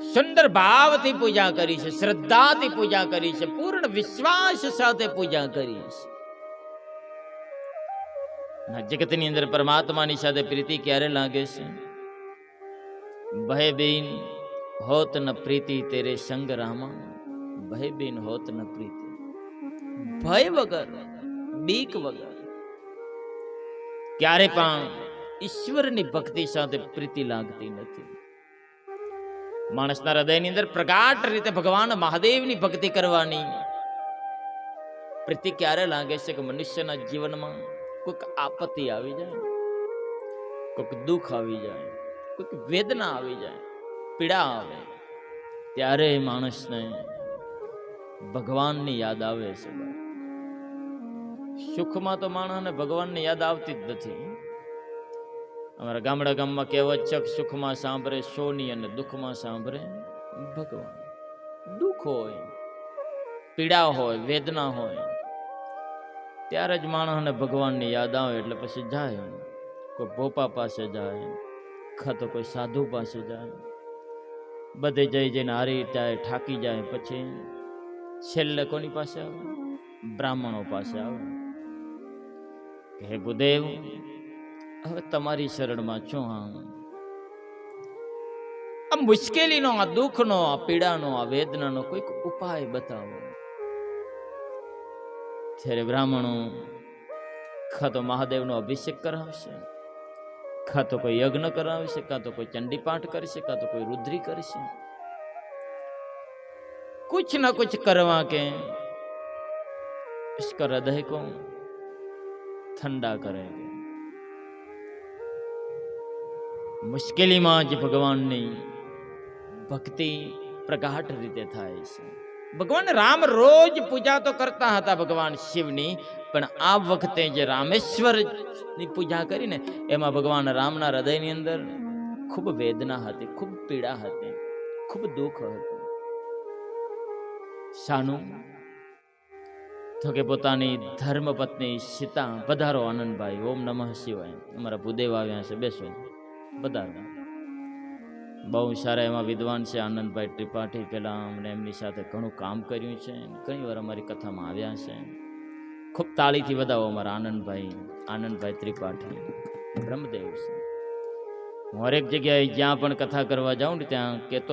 સુંદર ભાવથી પૂજા કરી છે, શ્રદ્ધાથી પૂજા કરી છે, પૂર્ણ વિશ્વાસ સાથે પૂજા કરી છે. જગતની અંદર પરમાત્માની સાથે પ્રીતિ ક્યારે લાગે છે? ભય બેન હોત ન પ્રીતિ તેરે સંગ રામા ભય બેન હોત ન પ્રીતિ. ભય વગર, બીક વગર. ક્યારે પણ ઈશ્વરની ભક્તિ સાથે પ્રીતિ લાગતી નથી. માણસના હૃદયની અંદર પ્રગાઢ રીતે ભગવાન મહાદેવની ભક્તિ કરવાની. પ્રીતિ ક્યારે લાગે છે કે મનુષ્યના જીવનમાં કોઈક આપત્તિ આવી જાય? કોઈક દુઃખ આવી જાય? કોઈક વેદના આવી જાય? પીડા આવે? ત્યારે માણસને ભગવાનની યાદ આવે છે. સુખમાં તો માણસને ભગવાનની યાદ આવતી જ નથી. અમારા ગામડા ગામમાં કહેવત છે સુખમાં સાંભળે, સોની અને દુઃખમાં સાંભળે. ભગવાન, દુઃખ હોય, પીડા હોય, વેદના હોય, ત્યારે જ માણસને ભગવાનની યાદ આવે એટલે પછી જાય. કોઈ ભોપા પાસે જાય, કાં કોઈ સાધુ પાસે જાય. બધે જઈ જઈને હારી જાય થાકી જાય, પછી છેલ્લે કોની પાસે આવે? બ્રાહ્મણો પાસે આવે. હે ભૂદેવ હવે તમારી શરણમાં છું હા આ મુશ્કેલીનો આ દુઃખનો આ પીડાનો આ વેદનાનો કોઈક ઉપાય બતાવો જ્યારે બ્રાહ્મણો કાં તો મહાદેવનો અભિષેક કરાવશે કાં તો કોઈ યજ્ઞ કરાવશે કાં તો કોઈ ચંડી પાઠ કરશે કાં તો કોઈ રુદ્રી કરશે कुछ ना कुछ करवा के इसका हृदय को ठंडा करेंगे મુશ્કેલીમાં જ ભગવાનની ભક્તિ પ્રગાઢ રીતે થાય છે. ભગવાન રામ રોજ પૂજા તો કરતા હતા ભગવાન શિવની, પણ આ વખતે જે રામેશ્વરની પૂજા કરીને એમાં ભગવાન રામના હૃદયની અંદર ખૂબ વેદના હતી, ખૂબ પીડા હતી, ખૂબ દુઃખ હતું. શાનું તો કે પોતાની ધર્મપત્ની સીતા પધારો આનંદભાઈ, ઓમ નમઃ શિવાય. અમારા ભૂદેવ આવ્યા છે, બેસો. પધારો બહુ સારા એમાં વિદ્વાન છે આનંદભાઈ ત્રિપાઠી પહેલાં અમને એમની સાથે ઘણું કામ કર્યું છે. ઘણી વાર અમારી કથામાં આવ્યા છે. ખૂબ તાળીથી વધાવો અમારા આનંદભાઈ આનંદભાઈ ત્રિપાઠી. બ્રહ્મદેવ છે. હું હરેક જગ્યાએ જ્યાં પણ કથા કરવા જાઉં ને ત્યાં કહેતો